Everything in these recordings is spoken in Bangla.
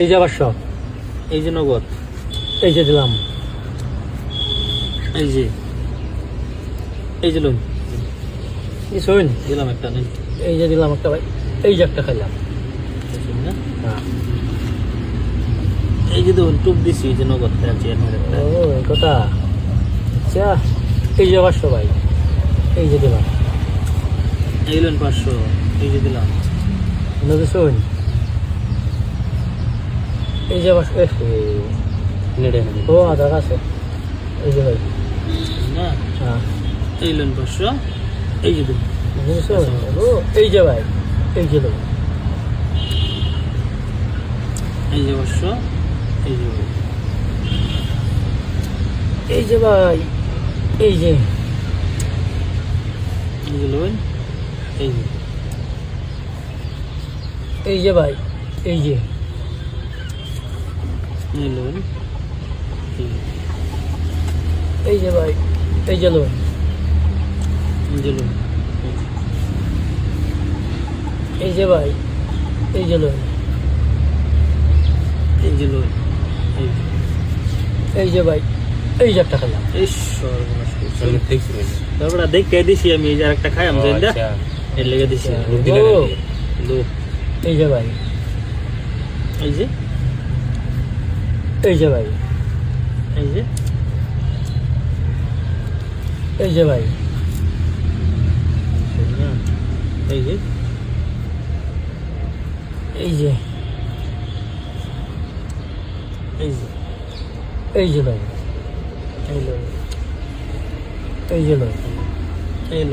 এই যে আবার সব এই যে নগদ এই যে দিলাম এই যে এই যে লোন এই শোন দিলাম একটা নেন এই যে দিলাম একটা ভাই এই যে একটা খাইলাম হ্যাঁ এই যে দেখুন টুপ দিছি এই যে নগদ ও কথা আচ্ছা এই যে আবার সবাই এই যে দিলাম এই লোন পাঁচশো এই যে দিলাম শোন এই যে নেড়ে ও আধার আছে এই যে ভাই না হ্যাঁ এই লোন পাঁচশো এই যে ও এই যে ভাই এই যে লোক এই যে পাঁচশো এই যে এই যে ভাই এই যে এই যে লোন এই যে এই যে ভাই এই যে এই এই যে ভাই এই যে এই যে লোন এই যে ভাই এই যে লোক এই যে লোন এই যে ভাই এই যে একটা খেলাম তারপরে দেখে দিছি আমি এই যে আরেকটা খাই আমি এর লেগে দিছি এই যে ভাই এই যে এই যে ভাই। এই যে। এই যে ভাই। এই যে। এই যে। এই যে। এই যে ভাই। এই লোন এই যে লোক এই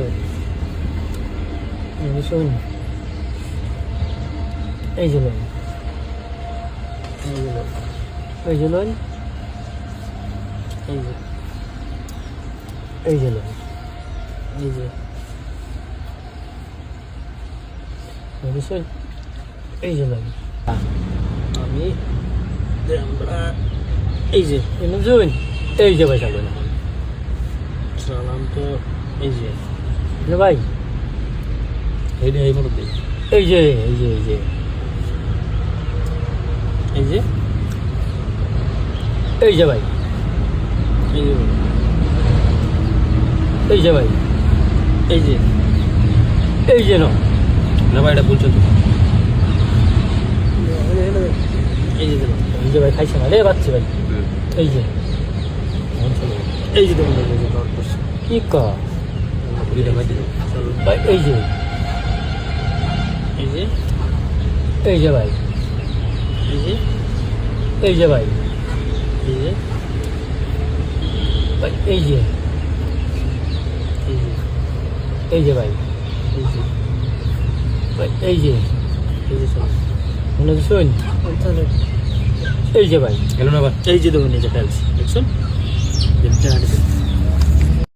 এই শোন। এই যে লোক এই যে লোন এই যে লোক এই যে। এই যে লোক এই যে। শোন এই যে লোক আমি এই যে এই যে এই যে ভাই চালু না সালাম তো এই যে। ভাই। এই যে এই যে এই যে এই যে। এই যে। এই যে ভাই এই যে এই যে ভাই এই যে এই যে না ভাই এটা বলছো তো এই যে এই যে ভাই খাইছে না রে বাচ্চি ভাই এই যে এই যে কি ভাই এই যে এই যে এই যে ভাই এই যে এই যে ভাই এই যে ভাই এই যে এই যে ভাই এই যে ভাই এই যে এই যে চলো মনে হচ্ছে শোন এই যে ভাই গেল না এই যে দেখুন এই যে টাইলস দেখছেন